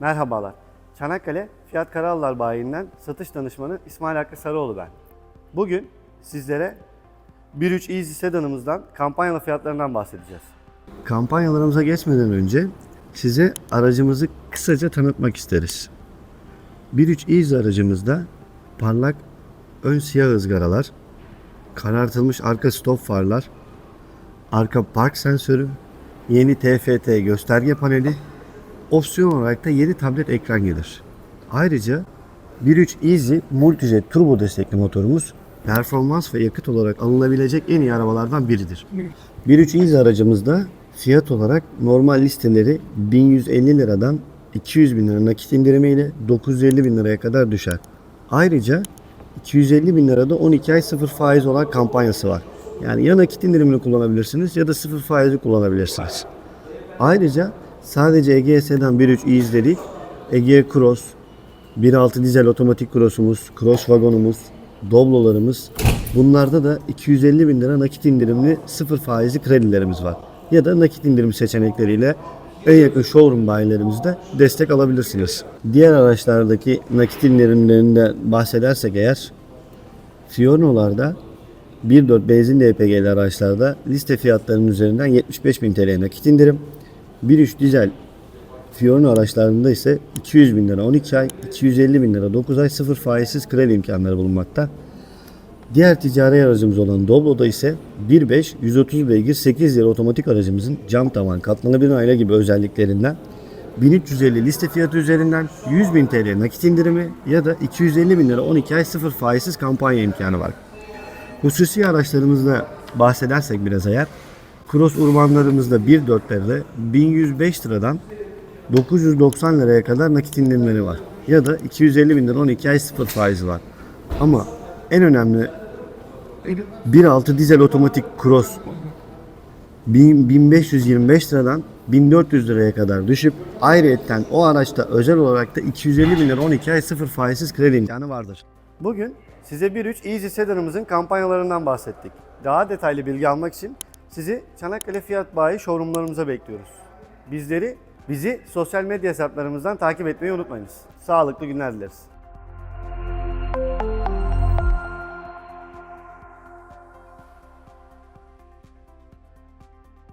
Merhabalar. Çanakkale Fiyat Karalılar Bayii'nden satış danışmanı İsmail Hakkı Sarıoğlu ben. Bugün sizlere 1.3 Easy sedanımızdan kampanyalı fiyatlarından bahsedeceğiz. Kampanyalarımıza geçmeden önce size aracımızı kısaca tanıtmak isteriz. 1.3 Easy aracımızda parlak ön siyah ızgaralar, karartılmış arka stop farlar, arka park sensörü, yeni TFT gösterge paneli, opsiyon olarak da 7 tablet ekran gelir. Ayrıca 1.3 Easy Multijet turbo destekli motorumuz performans ve yakıt olarak alınabilecek en iyi arabalardan biridir. 1.3 Easy aracımızda fiyat olarak normal listeleri 1150 liradan 200 bin lira nakit indirimiyle 950 bin liraya kadar düşer. Ayrıca 250 bin lirada 12 ay sıfır faiz olan kampanyası var. Yani ya nakit indirimini kullanabilirsiniz ya da sıfır faizi kullanabilirsiniz. Ayrıca sadece Ege Sedan 1.3 Easy'de değil, Ege Cross, 1.6 dizel otomatik Cross'umuz, Cross vagonumuz, Doblo'larımız bunlarda da 250 bin lira nakit indirimli sıfır faizli kredilerimiz var. Ya da nakit indirim seçenekleriyle en yakın showroom bayilerimizde destek alabilirsiniz. Diğer araçlardaki nakit indirimlerinden bahsedersek eğer Fiono'larda 1.4 benzinli EPG'li araçlarda liste fiyatlarının üzerinden 75 bin TL nakit indirim. 1.3 dizel Fiorino araçlarında ise 200 bin lira 12 ay, 250 bin lira 9 ay sıfır faizsiz kredi imkanları bulunmakta. Diğer ticari aracımız olan Doblo'da ise 1.5 130 beygir 8 lira otomatik aracımızın cam tavan katlanabilir ayna gibi özelliklerinden 1350 liste fiyatı üzerinden 100 bin TL nakit indirimi ya da 250 bin lira 12 ay sıfır faizsiz kampanya imkanı var. Hususi araçlarımızda bahsedersek biraz eğer Cross urbanlarımızda 1.4'lerde 1105 liradan 990 liraya kadar nakit indirimleri var. Ya da 250 bin lira 12 ay sıfır faizi var. Ama en önemli 1.6 dizel otomatik Cross 1000 1525 liradan 1400 liraya kadar düşüp ayrıyetten o araçta özel olarak da 250 bin lira 12 ay sıfır faizsiz kredi imkanı vardır. Bugün size 1.3 Easy sedanımızın kampanyalarından bahsettik. Daha detaylı bilgi almak için sizi Çanakkale Fiyat Bayi showroomlarımıza bekliyoruz. Bizleri, bizi sosyal medya hesaplarımızdan takip etmeyi unutmayınız. Sağlıklı günler dileriz.